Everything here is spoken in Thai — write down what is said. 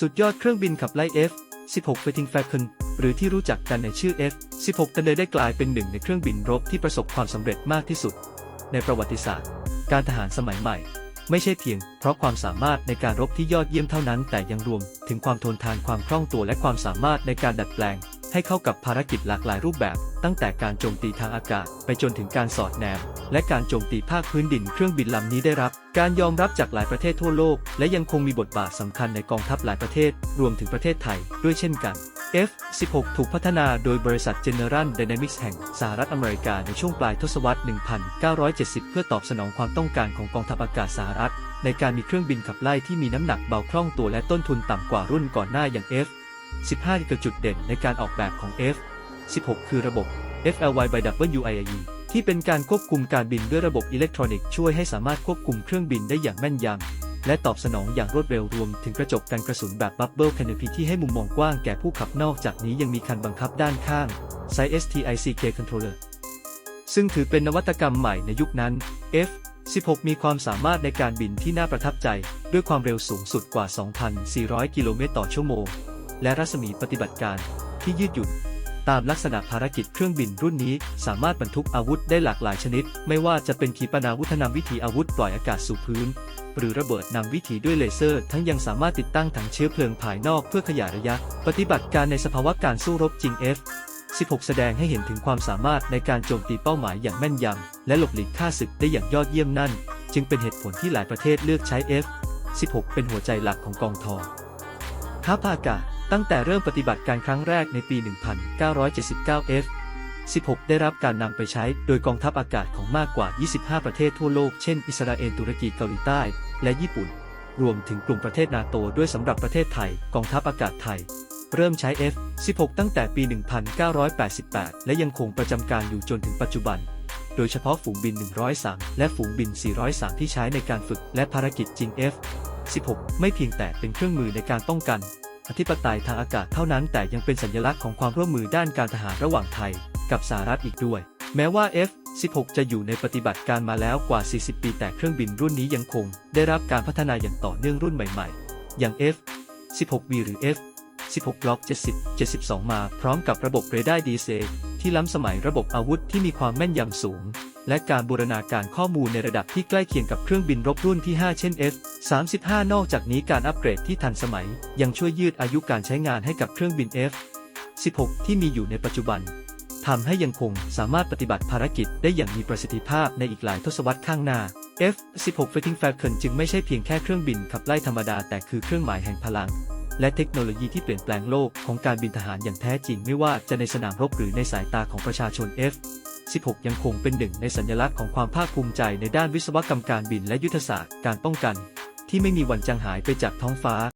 สุดยอดเครื่องบินขับไล่ F-16 Fighting Falcon หรือที่รู้จักกันในชื่อ F-16 กันเลยได้กลายเป็นหนึ่งในเครื่องบินรบที่ประสบความสำเร็จมากที่สุด ในประวัติศาสตร์ การทหารสมัยใหม่ ไม่ใช่เพียง เพราะความสามารถในการรบที่ยอดเยี่ยมเท่านั้น แต่ยังรวมถึงความทนทานความคล่องตัวและความสามารถในการดัดแปลง ให้เข้ากับภารกิจหลากหลายรูปแบบ ตั้งแต่การโจมตีทางอากาศ ไปจนถึงการสอดแนม และการโจมตีภาคพื้นดินเครื่องบินลำนี้ได้รับ การยอมรับจากหลายประเทศทั่วโลก และยังคงมีบทบาทสำคัญในกองทัพหลายประเทศ รวมถึงประเทศไทย ด้วยเช่นกัน F-16 ถูกพัฒนาโดยบริษัท General Dynamics แห่งสหรัฐอเมริกาในช่วงปลายทศวรรษ 1970 เพื่อตอบสนองความต้องการของกองทัพอากาศสหรัฐ ในการมีเครื่องบินขับไล่ที่มีน้ำหนักเบาคล่องตัวและต้นทุนต่ำกว่ารุ่นก่อนหน้าอย่าง F 15คือจุดเด่นในการออกแบบของ F 16 คือระบบ FLY by WIAE ที่เป็นการควบคุมการบินด้วยระบบอิเล็กทรอนิกส์ช่วยให้สามารถควบคุมเครื่องบินได้อย่างแม่นยำ และตอบสนองอย่างรวดเร็วรวมถึงกระจกกันกระสุนแบบบับเบิลแคนูพีที่ให้มุมมองกว้างแก่ผู้ขับนอกจากนี้ยังมีคันบังคับด้านข้างไซ STICK Controller ซึ่งถือเป็นนวัตกรรมใหม่ในยุคนั้น F 16 มีความสามารถในการบินที่น่าประทับใจ ด้วยความเร็วสูงสุดกว่า 2,400 กิโลเมตรต่อชั่วโมง และรัศมีปฏิบัติการที่ยืดหยุ่น ตามลักษณะภารกิจเครื่องบินรุ่นนี้ สามารถบรรทุกอาวุธได้หลากหลายชนิด ไม่ว่าจะเป็นขีปนาวุธนำวิถีอาวุธปล่อยอากาศสู่พื้น หรือระเบิดนำวิถีด้วยเลเซอร์ ทั้งยังสามารถติดตั้งถังเชื้อเพลิงภายนอกเพื่อขยายระยะ ปฏิบัติการในสภาวะการสู้รบจริง F 16 แสดงให้เห็นถึงความสามารถในการโจมตีเป้าหมายอย่างแม่นยำและหลบหลีกค่าศึกได้อย่างยอดเยี่ยมนั่น จึงเป็นเหตุผลที่หลายประเทศเลือกใช้ F 16 เป็นหัวใจหลักของกองทอทัพอากาศ ตั้งแต่เริ่มปฏิบัติการครั้งแรกในปี 1979 F 16 ได้รับการนำไปใช้โดยกองทัพอากาศของมากกว่า 25 ประเทศทั่วโลก เช่น อิสราเอล ตุรกี เกาหลีใต้ และญี่ปุ่น รวมถึงกลุ่มประเทศนาโตด้วยสำหรับประเทศไทย กองทัพอากาศไทย เริ่มใช้ F 16 ตั้งแต่ปี 1988 และยังคงประจำการอยู่จนถึงปัจจุบัน โดยเฉพาะฝูงบิน 103 และฝูงบิน 403 ที่ใช้ในการฝึกและภารกิจจริง F 16 ไม่เพียงแต่เป็นเครื่องมือในการป้องกัน อธิปไตยทางอากาศเท่านั้น แต่ยังเป็นสัญลักษณ์ของความร่วมมือด้านการทหารระหว่างไทย กับสหรัฐอีกด้วย แม้ว่า F-16 จะอยู่ในปฏิบัติการมาแล้วกว่า 40 ปีแต่เครื่องบินรุ่นนี้ยังคง ได้รับการพัฒนาอย่างต่อเนื่องรุ่นใหม่ๆ อย่าง F-16V หรือ F-16 Block 70 72 มาพร้อมกับระบบเรดาร์ดีเซที่ล้ำสมัยระบบอาวุธที่มีความแม่นยำสูง และการบูรณาการข้อมูลในระดับที่ใกล้เคียงกับเครื่องบินรบรุ่นที่ 5 เช่น F-35 นอกจากนี้การอัปเกรดที่ทันสมัย ยังช่วยยืดอายุการใช้งานให้กับเครื่องบิน F-16 ที่มีอยู่ในปัจจุบันทำให้ยังคงสามารถปฏิบัติภารกิจได้อย่างมีประสิทธิภาพในอีกหลายทศวรรษข้างหน้า F-16 Fighting Falcon จึงไม่ใช่เพียงแค่เครื่องบินขับไล่ธรรมดาแต่คือเครื่องหมายแห่งพลัง และเทคโนโลยีที่เปลี่ยนแปลงโลกของการบินทหารอย่างแท้จริงไม่ว่าจะในสนามรบหรือในสายตาของประชาชน 16 ยังคงเป็นหนึ่งในสัญลักษณ์ของความภาคภูมิใจในด้านวิศวกรรมการบินและยุทธศาสตร์การป้องกัน ที่ไม่มีวันจางหายไปจากท้องฟ้า